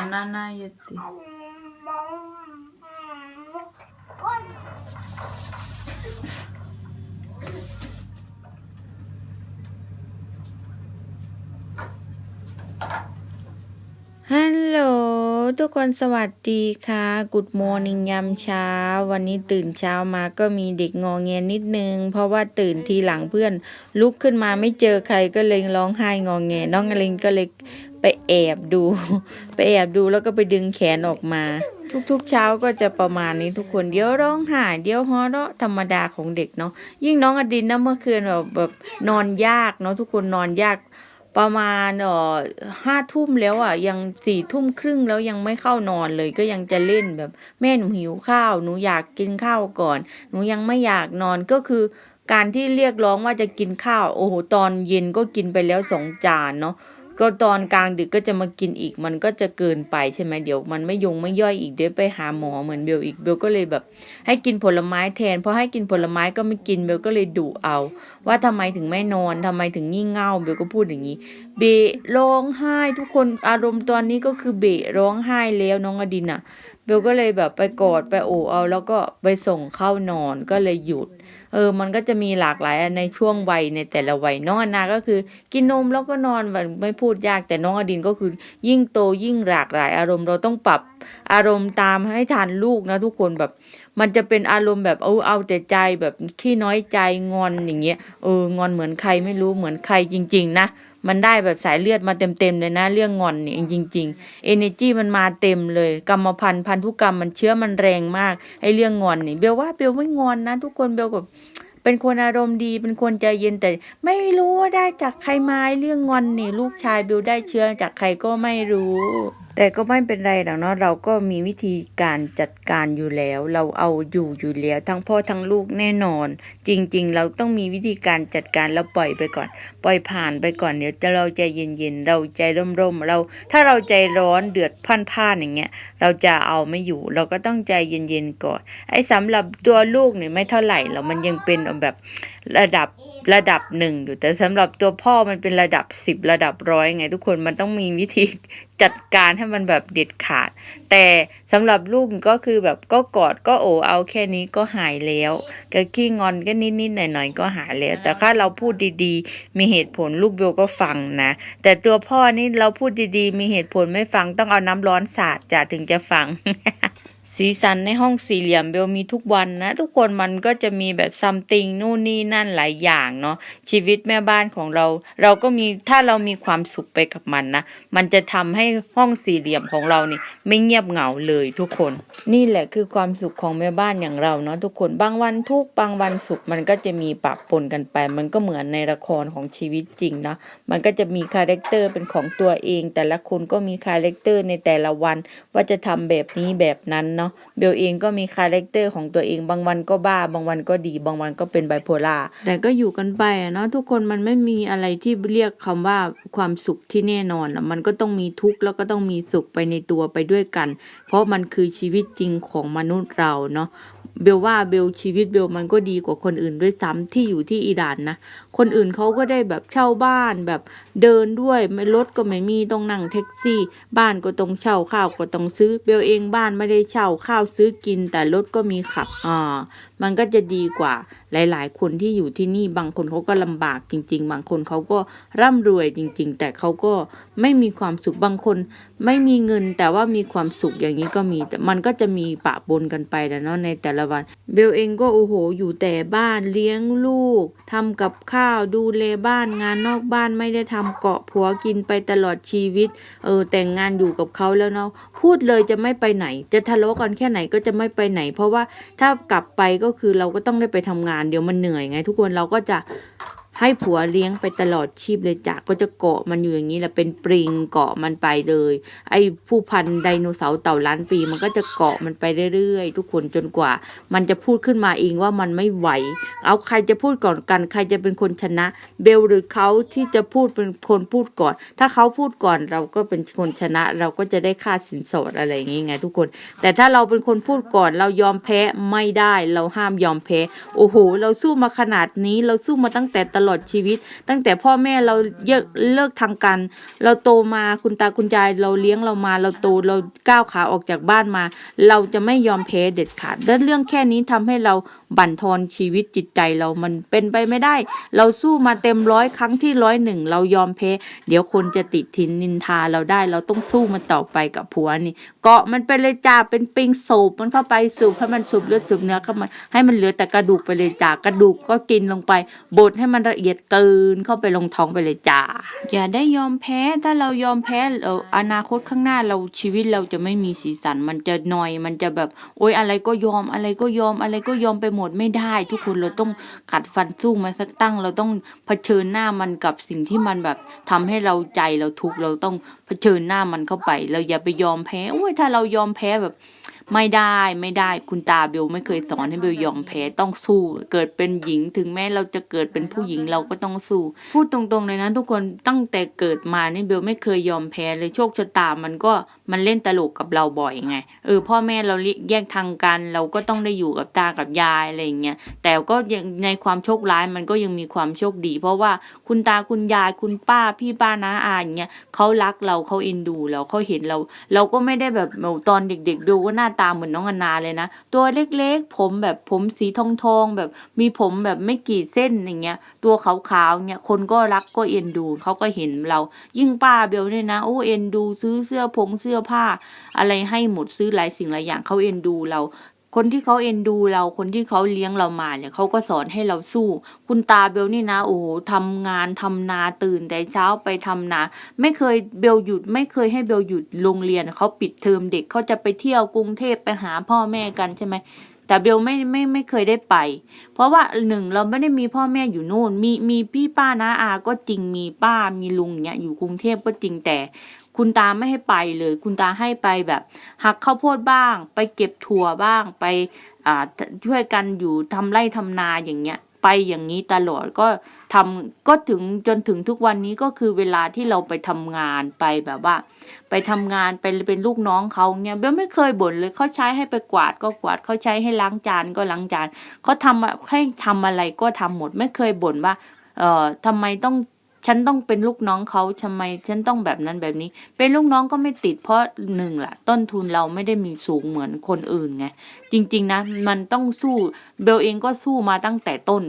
banana y yetti ฮัลโหลทุกคนสวัสดีค่ะ Good Morning ยามเช้า วันนี้ตื่นเช้ามาก็มีเด็กงอแงนิดนึง เพราะว่าตื่นทีหลังเพื่อน ลุกขึ้นมาไม่เจอใครก็เลยร้องไห้งอแงน้องอลินก็เลยไปแอบดู ไปแอบดูแล้วก็ไปดึงแขนออกมา ทุกๆเช้าก็จะประมาณนี้ทุกคนเดี๋ยวร้องไห้เดี๋ยวหัวเราะธรรมดาของเด็กเนาะยิ่งน้องอดินนะเมื่อคืนแบบแบบนอนยากเนาะทุกคนนอนยาก ประมาณเอ่อห้าทุ่มแล้วอะยังสี่ทุ่มครึ่งแล้วยังไม่เข้านอนเลยก็ยังจะเล่นแบบแม่หนูหิวข้าวหนูอยากกินข้าวก่อน หนูยังไม่อยากนอนก็คือ การที่เรียกร้องว่าจะกินข้าว โอ้โหตอนเย็นก็กินไปแล้วสองจานเนาะ ก็ตอนกลางดึกก็จะมากินอีกมันก็จะเกินไปใช่ไหมเดี๋ยวมันไม่ยงไม่ย่อยอีกเดี๋ยวไปหาหมอเหมือนเบลอีกเบลก็เลยแบบ ให้กินผลไม้แทนเพราะให้กินผลไม้ก็ไม่กินเบลก็เลยดุเอา ว่าทำไมถึงไม่นอนทำไมถึงงี่เง่าเบลก็พูดอย่างนี้ เบะร้องไห้ทุกคนอารมณ์ตอนนี้ก็คือเบะร้องไห้แล้วน้องอดินอะเบลก็เลยแบบไปกอดไปโอบเอา แล้วก็ไปส่งเข้านอนก็เลยหยุด เออมันก็จะมีหลากหลายในช่วงวัยในแต่ละวัยน้องอนาก็คือ กินนมแล้วก็นอนแบบไม่พูดยากแต่น้องอดินก็คือ ยิ่งโตยิ่งหลากหลายอารมณ์เราต้องปรับอารมณ์ตามให้ทันลูกนะทุกคนแบบมันจะเป็นอารมณ์แบบเอาเอาแต่ใจแบบขี้น้อยใจงอนอย่างเงี้ยเอองอนเหมือนใครไม่รู้เหมือนใครจริง ๆ นะมันได้แบบสายเลือดมาเต็มๆเลยนะ เรื่องงอนเนี่ยจริง ๆ energy มันมาเต็มเลย กรรมพันธุ์พันธุกรรมมันเชื้อมันแรงมากไอ้เรื่องงอนนี่เบลว่าเบลไม่งอนนะ ทุกคนเบลแบบเป็นคนอารมณ์ดีเป็นคนใจเย็นแต่ ไม่รู้ว่าได้จากใครมาเรื่องงอนนี่ลูกชายเบลได้เชื้อจากใครก็ไม่รู้ แต่ก็ไม่เป็นไรหรอกเนาะเราก็มีวิธีการจัดการอยู่แล้ว เราเอาอยู่อยู่แล้วทั้งพ่อทั้งลูกแน่นอน จริง ๆ เราต้องมีวิธีการจัดการเราปล่อยไปก่อน ปล่อยผ่านไปก่อนเดี๋ยวจะเราใจเย็นๆเราใจร่มๆเรา ถ้าเราใจร้อนเดือดพันพ่านอย่างเงี้ยเราจะเอาไม่อยู่ เราก็ต้องใจเย็นๆก่อน ไอ้สำหรับตัวลูกเนี่ยไม่เท่าไหร่หรอกมันยังเป็นแบบระดับระดับหนึ่งอยู่แต่สำหรับตัวพ่อมันเป็นระดับสิบระดับร้อยไง ทุกคนมันต้องมีวิธีจัดการให้มันแบบเด็ดขาด แต่สำหรับลูกก็คือแบบก็กอดก็โอเอาแค่นี้ก็หายแล้วก็ขี้งอนก็นิดๆหน่อยๆก็หายแล้ว แต่ถ้าเราพูดดีๆ มีเหตุผลลูกเบลก็ฟังนะ แต่ตัวพ่อนี่เราพูดดีๆ มีเหตุผลไม่ฟังต้องเอาน้ำร้อนสาดจะถึงจะฟัง สีสันในห้องสี่เหลี่ยมเบลมีทุกวันนะทุกคนมันก็จะมีแบบซัมติงนู่นนี่นั่นหลายอย่างเนาะชีวิตแม่บ้านของเรา เราก็มีถ้าเรามีความสุขไปกับมันนะ มันจะทำให้ห้องสี่เหลี่ยมของเรานี่ไม่เงียบเหงาเลยทุกคน นี่แหละคือความสุขของแม่บ้านอย่างเราเนาะทุกคนบางวันทุกบางวันสุขมันก็จะมีปะปนกันไป มันก็เหมือนในละครของชีวิตจริงเนาะมันก็จะมีคาแรคเตอร์เป็นของตัวเอง แต่ละคนก็มีคาแรคเตอร์ในแต่ละวันว่าจะทำแบบนี้แบบนั้นเนาะเบลเองก็มีคาแรคเตอร์ของตัวเองบางวันก็บ้า บางวันก็ดี บางวันก็เป็นไบโพล่าแต่ก็อยู่กันไปอะเนาะทุกคนมันไม่มีอะไรที่เรียกคำว่าความสุขที่แน่นอนมันก็ต้องมีทุกข์แล้วก็ต้องมีสุขไปในตัวไปด้วยกัน เพราะมันคือชีวิตจริงของมนุษย์เราเนาะ เบลว่าเบลชีวิตเบลมันก็ดีกว่าคนอื่นด้วยซ้ำที่อยู่ที่อิหร่านนะ คนอื่นเขาก็ได้แบบเช่าบ้านแบบเดินด้วยไม่รถก็ไม่มีต้องนั่งแท็กซี่ บ้านก็ต้องเช่าข้าวก็ต้องซื้อเบลเองบ้านไม่ได้เช่าข้าวซื้อกิน แต่รถก็มีขับอ่า มันก็จะดีกว่าหลาย ๆ คนที่อยู่ที่นี่บางคนเขาก็ลำบากจริง ๆ บางคนเขาก็ร่ำรวยจริง ๆ แต่เขาก็ไม่มีความสุขบางคน ไม่มีเงินแต่ว่ามีความสุขอย่างนี้ก็มีแต่มันก็จะมีปะปนกันไปนะเนาะในแต่ละวันเบลเองก็โอ้โห อยู่แต่บ้านเลี้ยงลูกทำกับข้าวดูแลบ้านงานนอกบ้านไม่ได้ทำเกาะผัวกินไปตลอดชีวิต เออแต่งงานอยู่กับเขาแล้วเนาะพูดเลยจะไม่ไปไหน จะทะเลาะกันแค่ไหนก็จะไม่ไปไหน เพราะว่าถ้ากลับไปก็็คือเราก็ต้องได้ไปทำงานเดี๋ยวมันเหนื่อยไง ทุกคนเราก็จะ ให้ผัวเลี้ยงไปตลอดชีพเลยจ้ะก็จะเกาะมันอยู่อย่างนี้แหละเป็นปริงเกาะมันไปเลย ไอ้ผู้พันไดโนเสาร์เต่าล้านปี มันก็จะเกาะมันไปเรื่อยๆ ทุกคนจนกว่า มันจะพูดขึ้นมาเองว่ามันไม่ไหว เอาใครจะพูดก่อนกัน ใครจะเป็นคนชนะ เบลหรือเขาที่จะพูดเป็นคนพูดก่อน ถ้าเขาพูดก่อนเราก็เป็นคนชนะ เราก็จะได้ค่าสินสอดอะไรอย่างงี้ไง ทุกคน แต่ถ้าเราเป็นคนพูดก่อนเรายอมแพ้ไม่ได้ เราห้ามยอมแพ้ โอ้โห เราสู้มาขนาดนี้เราสู้มาตั้งแต่ตลลอดชีวิต ตั้งแต่พ่อแม่เราเยกเลิกทางกัน เราโตมาคุณตาคุณยายเราเลี้ยงเรามา เราโตเราก้าวขาออกจากบ้านมา เราจะไม่ยอมแพ้เด็ดขาดและเรื่องแค่นี้ทำให้เราบั่นทอนชีวิตจิตใจเรามันเป็นไปไม่ได้ เราสู้มาเต็มร้อยครั้งที่ร้อยหนึ่งเรายอมแพ้เดี๋ยวคนจะติดทินนินทาเราได้ เราต้องสู้มันต่อไปกับผัวนี่ เกาะมันไปเลยจ้าเป็นปิงสูบมันเข้าไปสูบให้มันสูบเลือดสูบเนื้อเข้ามาให้มันเหลือแต่กระดูกไปเลยจ้ากระดูกก็กินลงไปบดให้มันละเอียดเกินเข้าไปลงท้องไปเลยจ้าอย่าได้ยอมแพ้ถ้าเรายอมแพ้เอ่อนาคตข้างหน้าเราชีวิตเราจะไม่มีสีสัน มันจะนอยมันจะแบบ โอ๊ยอะไรก็ยอมอะไรก็ยอมอะไรก็ยอมไปหมดไม่ได้ ทุกคนเราต้องกัดฟันสู้มาสักตั้ง เราต้องเผชิญหน้ามันกับสิ่งที่มันแบบทำให้เราใจเราทุกข์เราต้องเผชิญหน้ามันเข้าไป เราอย่าไปยอมแพ้โอ้ยถ้าเรายอมแพ้แบบ ไม่ได้ไม่ได้คุณตาเบลไม่เคยสอนให้เบลยอมแพ้ต้องสู้ เกิดเป็นหญิงถึงแม้เราจะเกิดเป็นผู้หญิงเราก็ต้องสู้ พูดตรงๆเลยนะ ทุกคนตั้งแต่เกิดมานี่เบลไม่เคยยอมแพ้เลยโชคชะตามันก็มันเล่นตลกกับเราบ่อยไงเออพ่อแม่เราแยกทางกันเราก็ต้องได้อยู่กับตากับยายอะไรอย่างเงี้ยแต่ก็ยังในความโชคร้ายมันก็ยังมีความโชคดี เพราะว่าคุณตาคุณยายคุณป้าพี่ป้าน้าอาอย่างเงี้ยเขารักเราเขาเอ็นดูเราเขาเห็นเรา เราก็ไม่ได้แบบตอนเด็กๆเบลก็หน้าตาเหมือนน้องอนาเลยนะ ตัวเล็กๆ ผมแบบผมสีทองทองๆแบบมีผมแบบไม่กี่เส้นอย่างเงี้ย ตัวขาวๆเงี้ยคนก็รักก็เอ็นดูเขาก็เห็นเรา ยิ่งป้าเบลเนี่ยนะโอ้เอ็นดูซื้อเสื้อผงเสื้อผ้า อะไรให้หมดซื้อหลายสิ่งหลายอย่างเขาเอ็นดูเรา คนที่เขาเอ็นดูเราคนที่เขาเลี้ยงเรามาเนี่ยเขาก็สอนให้เราสู้ คุณตาเบลนี่นะโอ้โหทำงานทำนาตื่นแต่เช้าไปทำนาไม่เคยเบลหยุด ไม่เคยให้เบลหยุดโรงเรียนเขาปิดเทอมเด็กเขาจะไปเที่ยวกรุงเทพไปหาพ่อแม่กันใช่ไหมแต่เบลไม่ไม่ไม่เคยได้ไป เพราะว่าหนึ่งเราไม่ได้มีพ่อแม่อยู่นู่น มีมีพี่ป้าน้าอาก็จริงมีป้ามีลุงเนี่ยอยู่กรุงเทพก็จริงแต่ คุณตาไม่ให้ไปเลย คุณตาให้ไปแบบหักข้าวโพดบ้าง ไปเก็บถั่วบ้างไปอ่าช่วยกันอยู่ทำไร่ทำนาอย่างเงี้ยไปอย่างนี้ตลอดก็ทำก็ถึงจนถึงทุกวันนี้ก็คือเวลาที่เราไปทำงานไปแบบว่า ไปทำงานไปเป็นลูกน้องเขาเนี่ยเบลไม่เคยบ่นเลยเขาใช้ให้ไปกวาดก็กวาดเขาใช้ให้ล้างจานก็ล้างจานเขาทำอะให้ทำอะไรก็ทำหมดไม่เคยบ่นว่า เอ่อทำไมต้อง ฉันต้องเป็นลูกน้องเขาทำไม ฉันต้องแบบนั้นแบบนี้ เป็นลูกน้องก็ไม่ติดเพราะหนึ่งล่ะต้นทุนเราไม่ได้มีสูงเหมือนคนอื่นไง จริง ๆ นะ มันต้องสู้ เบลเองก็สู้มาตั้งแต่ต้น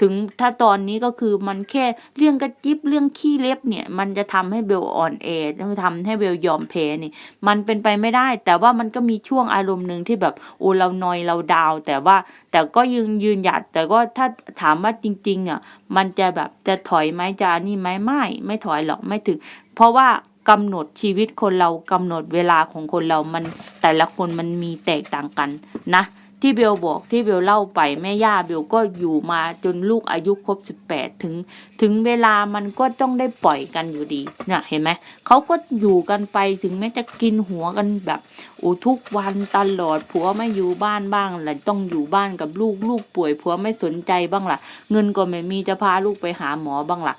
ถึงถ้าตอนนี้ก็คือมันแค่เรื่องกระจิบเรื่องขี้เล็บเนี่ย มันจะทำให้เบลอ่อนแอทำให้เบลยอมแพ้นี่ มันเป็นไปไม่ได้ แต่ว่ามันก็มีช่วงอารมณ์หนึ่งที่แบบโอ้เรานอยเราดาว แต่ว่าแต่ก็ยืนยืนหยัด แต่ก็ถ้าถามว่าจริง ๆอะมันจะแบบจะถอยไหมจะนี่ไหมไม่ ไม่ถอยหรอกไม่ถึง เพราะว่ากำหนดชีวิตคนเรากำหนดเวลาของคนเรามันแต่ละคนมันมีแตกต่างกันนะ ที่เบลบอกที่เบลเล่าไปแม่ย่าเบลก็อยู่มาจนลูกอายุครบสิบแปดถึง ถึงเวลามันก็ต้องได้ปล่อยกันอยู่ดีเนี่ยเห็นไหมเขาก็อยู่กันไปถึงแม้จะกินหัวกันแบบโอ้ทุกวันตลอดผัวไม่อยู่บ้านบ้างแหละต้องอยู่บ้านกับลูกลูกป่วยผัวไม่สนใจบ้างล่ะ เงินก็ไม่มีจะพาลูกไปหาหมอบ้างล่ะ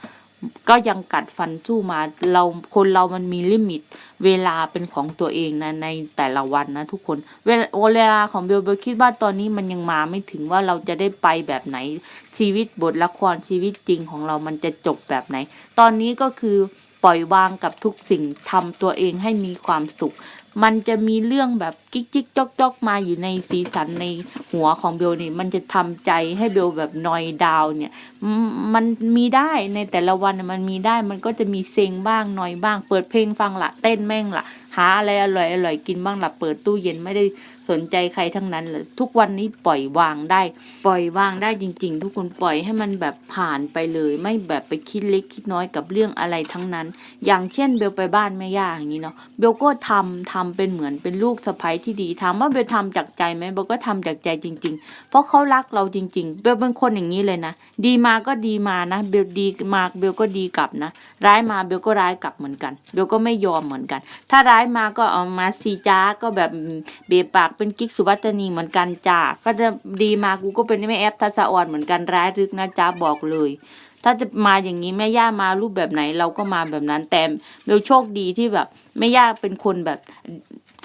ก็ยังกัดฟันสู้มาเราคนเรามันมีลิมิต เวลาเป็นของตัวเองนะในแต่ละวันนะทุกคนเวลาเวลาของเบลเบลคิดว่าตอนนี้มันยังมาไม่ถึงว่าเราจะได้ไปแบบไหน ชีวิตบทละครชีวิตจริงของเรามันจะจบแบบไหน ตอนนี้ก็คือปล่อยวางกับทุกสิ่งทำตัวเองให้มีความสุข มันจะมีเรื่องแบบ กิ๊กจิ๊กจอกจอกมาอยู่ในสีสันในหัวของเบลนี่มันจะทำใจให้เบลแบบนอยดาวเนี่ย มันมีได้ในแต่ละวันมันมีได้มันก็จะมีเซ็งบ้างหน่อยบ้าง เปิดเพลงฟังละเต้นแม่งละหาอะไรอร่อยอร่อยกินบ้างละเปิดตู้เย็นไม่ได้สนใจใครทั้งนั้นเลยทุกวันนี้ปล่อยวางได้ ปล่อยวางได้จริง ๆ ทุกคนปล่อยให้มันแบบผ่านไปเลย ไม่แบบไปคิดเล็กคิดน้อยกับเรื่องอะไรทั้งนั้น อย่างเช่นเบลไปบ้านแม่ย่าอย่างนี้เนาะเบลก็ทำทำเป็นเหมือนเป็นลูกสะใภ้ที่ดีถามว่าเบลทำจากใจไหมเบลก็ทำจากใจจริง ๆ เพราะเขารักเราจริง ๆ เบลเป็นคนอย่างนี้เลยนะ ดีมาก็ดีมานะ เบลดีมาเบลก็ดีกลับนะ ร้ายมาเบลก็ร้ายกลับเหมือนกัน เบลก็ไม่ยอมเหมือนกัน ถ้าร้ายมาก็เอามาซีจ้าก็แบบเบะปากเป็นกิ๊กสุวัตนีเหมือนกันจ้าก็จะดีมากูก็เป็นแม่แอปทัศออนเหมือนกันร้ายรึกนะจ้าบอกเลยถ้าจะมาอย่างนี้แม่ย่ามารูปแบบไหนเราก็มาแบบนั้นแต่เบลโชคดีที่แบบแม่ย่าเป็นคนแบบ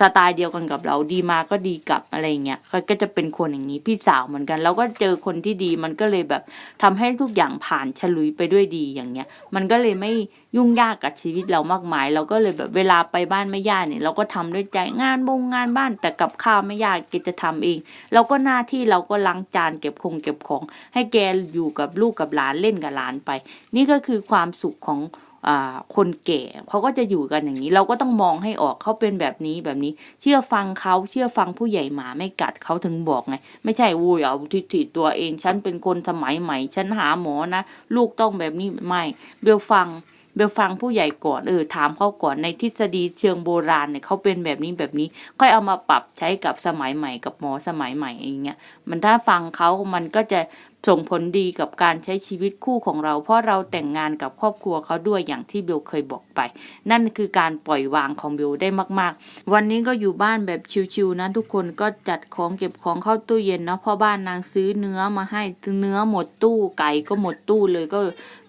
สไตล์เดียวกันกับเราดีมาก็ดีกลับอะไรเงี้ยก็ก็จะเป็นคนอย่างนี้พี่สาวเหมือนกัน แล้วก็เจอคนที่ดีมันก็เลยแบบทำให้ทุกอย่างผ่านฉลุยไปด้วยดีอย่างเงี้ย มันก็เลยไม่ยุ่งยากกับชีวิตเรามากมาย เราก็เลยแบบเวลาไปบ้านแม่ย่าเนี่ย เราก็ทำด้วยใจงานบงงานบ้านแต่กับข้าวแม่ย่าแกจะทำเองเราก็หน้าที่เราก็ล้างจานเก็บคงเก็บของ ให้แกอยู่กับลูกกับหลานเล่นกับหลานไป นี่ก็คือความสุขของ คนแก่เขาก็จะอยู่กันอย่างนี้ เราก็ต้องมองให้ออกเขาเป็นแบบนี้แบบนี้ เชื่อฟังเขาเชื่อฟังผู้ใหญ่หมาไม่กัดเขาถึงบอกไง ไม่ใช่อุ้ยเอาทิฐิตัวเอง ฉันเป็นคนสมัยใหม่ ฉันหาหมอนะ ลูกต้องแบบนี้ไม่เบลฟังเบลฟังผู้ใหญ่ก่อนเออถามเขาก่อนในทฤษฎีเชิงโบราณเนี่ยเขาเป็นแบบนี้แบบนี้ ค่อยเอามาปรับใช้กับสมัยใหม่กับหมอสมัยใหม่อย่างเงี้ยมันถ้าฟังเขามันก็จะ ส่งผลดีกับการใช้ชีวิตคู่ของเรา เพราะเราแต่งงานกับครอบครัวเขาด้วยอย่างที่เบลเคยบอกไป นั่นคือการปล่อยวางของเบลได้มากๆ วันนี้ก็อยู่บ้านแบบชิวๆนะทุกคนก็จัดของเก็บของเข้าตู้เย็นเนาะพ่อบ้านนางซื้อเนื้อมาให้เนื้อหมดตู้ไก่ก็หมดตู้เลยก็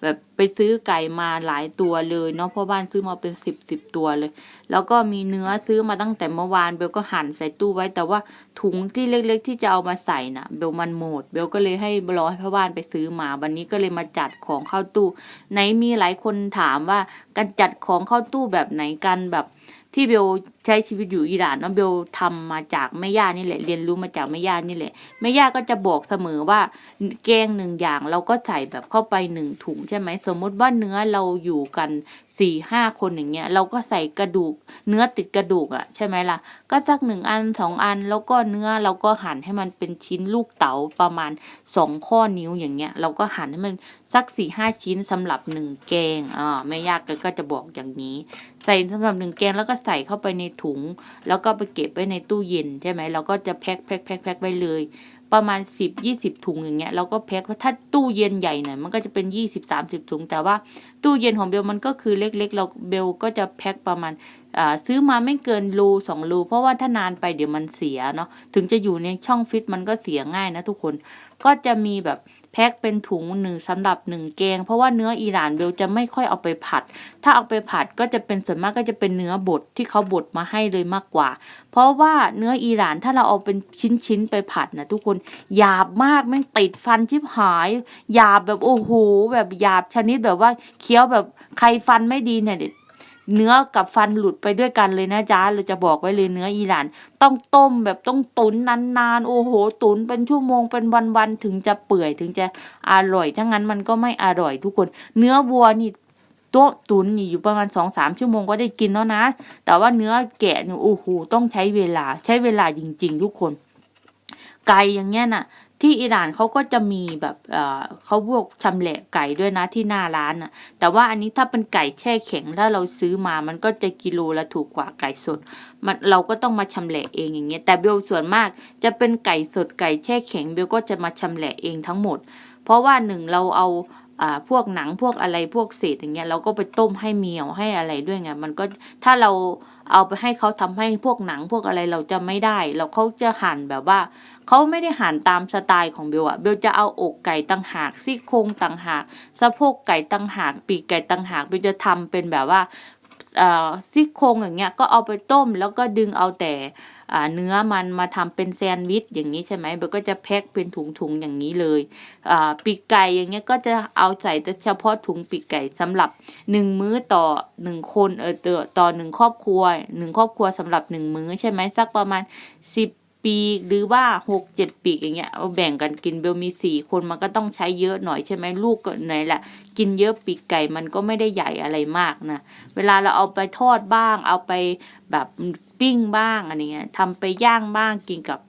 แบบไปซื้อไก่มาหลายตัวเลยเนาะพ่อบ้านซื้อมาเป็นสิบสิบตัวเลย แล้วก็มีเนื้อซื้อมาตั้งแต่เมื่อวานเบลก็หั่นใส่ตู้ไว้ แต่ว่าถุงที่เล็กๆ ที่จะเอามาใส่น่ะเบลมันหมดเบลก็เลยให้รอให้พ่อบ้านไปซื้อมาวันนี้ก็เลยมาจัดของเข้าตู้ไหนมีหลายคนถามว่าการจัดของเข้าตู้แบบไหนกันแบบที่เบลใช้ชีวิตอยู่อิหร่านเนาะเบลทำมาจากแม่ย่านี่แหละ เรียนรู้มาจากแม่ย่านี่แหละแม่ย่าก็จะบอกเสมอว่าแกงหนึ่งอย่างเราก็ใส่แบบเข้าไปหนึ่งถุงใช่ไหมสมมติว่าเนื้อเราอยู่กันสี่ห้าคนอย่างเงี้ยเราก็ใส่กระดูก เนื้อติดกระดูกอะใช่ไหมล่ะ ก็สักหนึ่งอันสองอันแล้วก็เนื้อเราก็หั่นให้มันเป็นชิ้นลูกเต๋าประมาณสองข้อนิ้วอย่างเงี้ย เราก็หั่นให้มันสักสี่ห้าชิ้นสำหรับหนึ่งแกงอ่าไม่ยากก็จะบอกอย่างนี้ ใส่สำหรับหนึ่งแกงแล้วก็ใส่เข้าไปในถุง แล้วก็ไปเก็บไว้ในตู้เย็นใช่ไหมเราก็จะแพ็คแพ็คแพ็คแพ็คไว้เลย ประมาณสิบยี่สิบถุงอย่างเงี้ยเราก็แพ็คว่าถ้าตู้เย็นใหญ่หน่อยมันก็จะเป็นยี่สิบสามสิบถุง แต่ว่าตู้เย็นของเบลมันก็คือเล็กๆ เราเบลก็จะแพ็คประมาณอ่าซื้อมาไม่เกินรูสองรูเพราะว่าถ้านานไปเดี๋ยวมันเสียเนาะถึงจะอยู่ในช่องฟิตมันก็เสียง่ายนะทุกคนก็จะมีแบบ แพ็คเป็นถุงหนึ่งสำหรับหนึ่งแกง เพราะว่าเนื้ออิหร่านเบลจะไม่ค่อยเอาไปผัด ถ้าเอาไปผัดก็จะเป็นส่วนมากก็จะเป็นเนื้อบดที่เขาบดมาให้เลยมากกว่า เพราะว่าเนื้ออิหร่านถ้าเราเอาเป็นชิ้นๆไปผัดนะทุกคนหยาบมากแม่งติดฟันชิบหายหยาบแบบโอ้โหแบบหยาบชนิดแบบว่าเคี้ยวแบบใครฟันไม่ดีเนี่ย เนื้อกับฟันหลุดไปด้วยกันเลยนะจ๊ะเราจะบอกไว้เลยเนื้ออิหร่านต้องต้มแบบต้องตุนนานๆ โอ้โห ตุนเป็นชั่วโมงเป็นวันๆถึงจะเปื่อยถึงจะอร่อยถ้างั้นมันก็ไม่อร่อยทุกคน เนื้อวัวนี่ต๊ะตุนนี่อยู่ประมาณสองสามชั่วโมงก็ได้กินแล้วนะ แต่ว่าเนื้อแกะเนี่ยโอ้โหต้องใช้เวลาใช้เวลาจริง ๆ ทุกคน ไก่อย่างเงี้ยน่ะ ที่อิหร่านเขาก็จะมีแบบเขาพวกชำแหละไก่ด้วยนะที่หน้าร้านน่ะ แต่ว่าอันนี้ถ้าเป็นไก่แช่แข็งถ้าเราซื้อมามันก็จะกิโลละถูกกว่าไก่สด มันเราก็ต้องมาชำแหละเองอย่างเงี้ยแต่เบลส่วนมากจะเป็นไก่สดไก่แช่แข็งเบลก็จะมาชำแหละเองทั้งหมด เพราะว่าหนึ่งเราเอา พวกหนังพวกอะไรพวกเศษอย่างเงี้ยเราก็ไปต้มให้เหมียวให้อะไรด้วยไงมันก็ถ้าเราเอาไปให้เขาทำให้พวกหนังพวกอะไรเราจะไม่ได้ เราเขาจะหั่นแบบว่าเขาไม่ได้หั่นตามสไตล์ของเบลอะเบลจะเอาอกไก่ต่างหากซี่โครงต่างหากสะโพกไก่ต่างหากปีกไก่ต่างหากเบลจะทำเป็นแบบว่าอ่าซี่โครงอย่างเงี้ยก็เอาไปต้มแล้วก็ดึงเอาแต่ เนื้อมันมาทำเป็นแซนด์วิชอย่างนี้ใช่ไหมเบลก็จะแพ็คเป็นถุงๆอย่างนี้เลยอ่าปีกไก่อย่างเงี้ยก็จะเอาใส่เฉพาะถุงปีกไก่สำหรับหนึ่งมื้อต่อหนึ่งคนเออต่อต่อหนึ่งครอบครัวหนึ่งครอบครัวสำหรับหนึ่งมื้อใช่ไหมสักประมาณสิบ ปีกหรือว่าหกเจ็ดปีกอย่างเงี้ยเอาแบ่งกันกินเบลมีสี่คนมันก็ต้องใช้เยอะหน่อยใช่ไหมลูกก็ไหนแหละกินเยอะปีกไก่มันก็ไม่ได้ใหญ่อะไรมากนะเวลาเราเอาไปทอดบ้าง เอาไปแบบปิ้งบ้างอะไรเงี้ยทำไปย่างบ้างกินกับ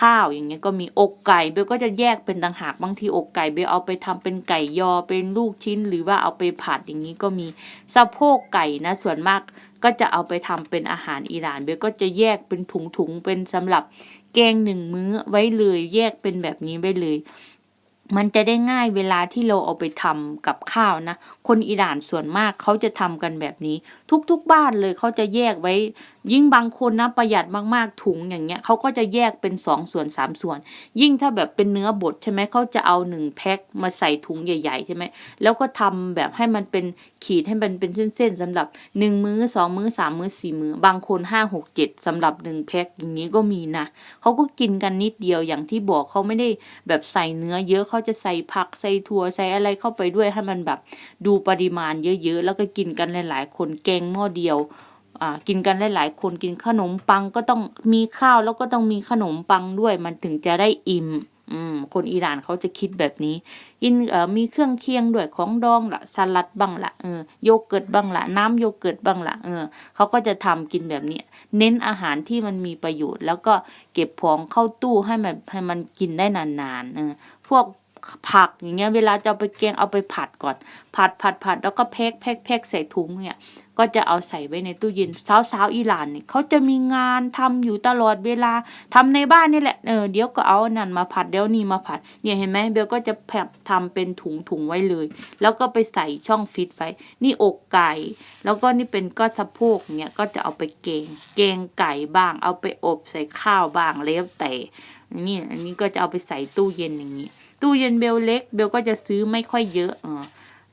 ข้าวอย่างเงี้ยก็มีอกไก่เบลก็จะแยกเป็นต่างหากบางทีอกไก่เบลเอาไปทำเป็นไก่ยอเป็นลูกชิ้น หรือว่าเอาไปผัดอย่างนี้ก็มีสะโพกไก่นะ ส่วนมาก ก็จะเอาไปทำเป็นอาหารอิหร่านเบลก็จะแยกเป็นถุงๆเป็นสำหรับแกงหนึ่งมื้อไว้เลย แยกเป็นแบบนี้ไว้เลย มันจะได้ง่ายเวลาที่เราเอาไปทำกับข้าวนะ คนอิหร่านส่วนมากเขาจะทำกันแบบนี้ ทุกๆบ้านเลยเขาจะแยกไว้ ยิ่งบางคนนะประหยัดมากๆถุงอย่างเงี้ยเขาก็จะแยกเป็นสองส่วนสามส่วน ยิ่งถ้าแบบเป็นเนื้อบดใช่ไหมเขาจะเอาหนึ่งแพ็คมาใส่ถุงใหญ่ๆใช่ไหมแล้วก็ทำแบบให้มันเป็นขีดให้มันเป็นเส้นๆสำหรับหนึ่งมื้อสองมื้อสามมื้อสี่มื้อบางคนห้าหกเจ็ดสำหรับหนึ่งแพ็คอย่างนี้ก็มีนะเขาก็กินกันนิดเดียวอย่างที่บอกเขาไม่ได้แบบใส่เนื้อเยอะเขาขาจะใส่ผักใส่ถั่วใส่อะไรเข้าไปด้วยให้มันแบบดูปริมาณเยอะๆ แล้วก็กินกันหลาย ๆ คนแกงหม้อเดียวอ่ากินกันหลายๆ คนกินขนมปังก็ต้องมีข้าวแล้วก็ต้องมีขนมปังด้วยมันถึงจะได้อิ่มอืมคนอิหร่านเขาจะคิดแบบนี้กินเอ่อมีเครื่องเคียงด้วยของดองละสลัดบ้างละเออโยเกิร์ตบ้างละน้ำโยเกิร์ตบ้างละเออเขาก็จะทำกินแบบนี้เน้นอาหารที่มันมีประโยชน์ แล้วก็เก็บของเข้าตู้ให้มันให้มันกินได้นานๆเออพวก ผักอย่างเงี้ยเวลาจะเอาไปแกงเอาไปผัดก่อน ผัดผัดผัดแล้วก็แพ็คแพ็คแพ็คใส่ถุงเนี่ยก็จะเอาใส่ไว้ในตู้เย็นสาวสาวอิหร่านเนี่ยเขาจะมีงานทำอยู่ตลอดเวลาทำในบ้านนี่แหละเออเดี๋ยวก็เอานั่นมาผัดเดี๋ยวนี่มาผัด เนี่ยเห็นไหมเบลก็จะแผบทำเป็นถุงถุงไว้เลย แล้วก็ไปใส่ช่องฟิตไว้นี่อกไก่ แล้วก็นี่เป็นก็สะโพกเนี่ยก็จะเอาไปเกงเกงไก่บ้าง เอาไปอบใส่ข้าวบ้างแล้วแต่นี่อันนี้ก็จะเอาไปใส่ตู้เย็นอย่างนี้ ตู้เย็นเบลเล็ก เบลก็จะซื้อไม่ค่อยเยอะเออ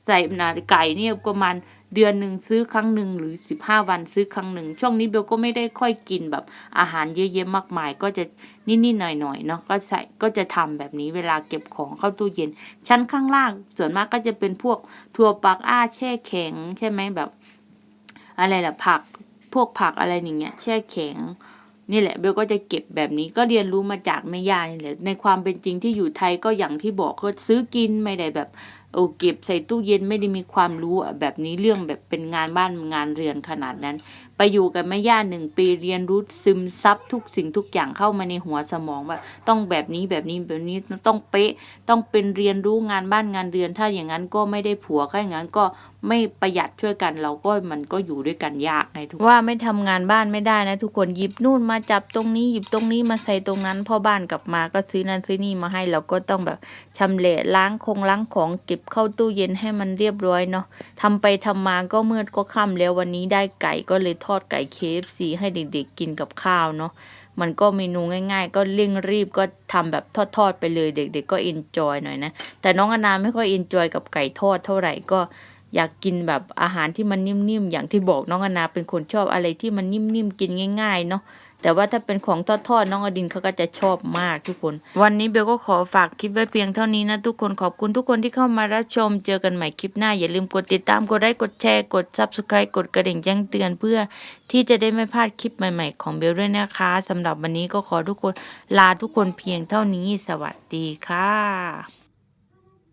ใส่นาไก่เนี่ยประมาณเดือนหนึ่งซื้อครั้งหนึ่งหรือสิบห้าวันซื้อครั้งหนึ่งช่วงนี้เบลก็ไม่ได้ค่อยกินแบบอาหารเยอะๆมากมาย ก็จะนิดๆหน่อยๆเนาะก็ใส่ก็จะทำแบบนี้เวลาเก็บของเข้าตู้เย็น ชั้นข้างล่างส่วนมากก็จะเป็นพวกถั่วปักอ้าแช่แข็ง ใช่ไหมแบบ อะไรล่ะผักพวกผักอะไรอย่างเงี้ยแช่แข็ง นี่แหละเบลก็จะเก็บแบบนี้ก็เรียนรู้มาจากแม่ย่านี่แหละในความเป็นจริงที่อยู่ไทยก็อย่างที่บอกก็ซื้อกินไม่ได้แบบโอ้เก็บใส่ตู้เย็นไม่ได้มีความรู้แบบนี้เรื่องแบบเป็นงานบ้านงานเรือนขนาดนั้น ไปอยู่กับแม่ย่าหนึ่งปีเรียนรู้ซึมซับทุกสิ่งทุกอย่างเข้ามาในหัวสมองว่าต้องแบบนี้แบบนี้แบบนี้ต้องเป๊ะ ต้องเป็นเรียนรู้งานบ้านงานเรือน ถ้าอย่างนั้นก็ไม่ได้ผัวก็อย่างนั้นก็ ไม่ประหยัดช่วยกัน เราก็มันก็อยู่ด้วยกันยากในทุกว่าไม่ทำงานบ้านไม่ได้นะ ทุกคนหยิบนู่นมาจับตรงนี้หยิบตรงนี้มาใส่ตรงนั้นพ่อบ้านกลับมาก็ซื้อนั่นซื้อนี่มาให้เราก็ต้องแบบชำแหละล้างคงล้างของเก็บเข้าตู้เย็นให้มันเรียบร้อยเนาะทำไปทำมาก็มืดก็ค่ำแล้ววันนี้ได้ไก่ก็เลยทอดไก่ KFC ให้เด็กๆกินกับข้าวเนาะมันก็เมนูง่ายๆ ก็เร่งรีบก็ทำแบบทอดๆไปเลยเด็ก ๆ ก็เอนจอยหน่อยนะ แต่น้องอนาไม่ค่อยเอนจอยกับไก่ทอดเท่าไหร่ก็ อยากกินแบบอาหารที่มันนิ่มๆอย่างที่บอกน้องอนาเป็นคนชอบอะไรที่มันนิ่มๆกินง่าย ๆ เนาะแต่ว่าถ้าเป็นของทอดๆน้องอดินเขาก็จะชอบมากทุกคน วันนี้เบลก็ขอฝากคลิปไว้เพียงเท่านี้นะทุกคนขอบคุณทุกคนที่เข้ามารับชมเจอกันใหม่คลิปหน้า อย่าลืมกดติดตามกดไลค์กดแชร์กด subscribe กดกระดิ่งแจ้งเตือนเพื่อที่จะได้ไม่พลาดคลิปใหม่ๆของเบลด้วยนะคะสำหรับวันนี้ก็ขอทุกคนลาทุกคนเพียงเท่านี้ สวัสดีค่ะ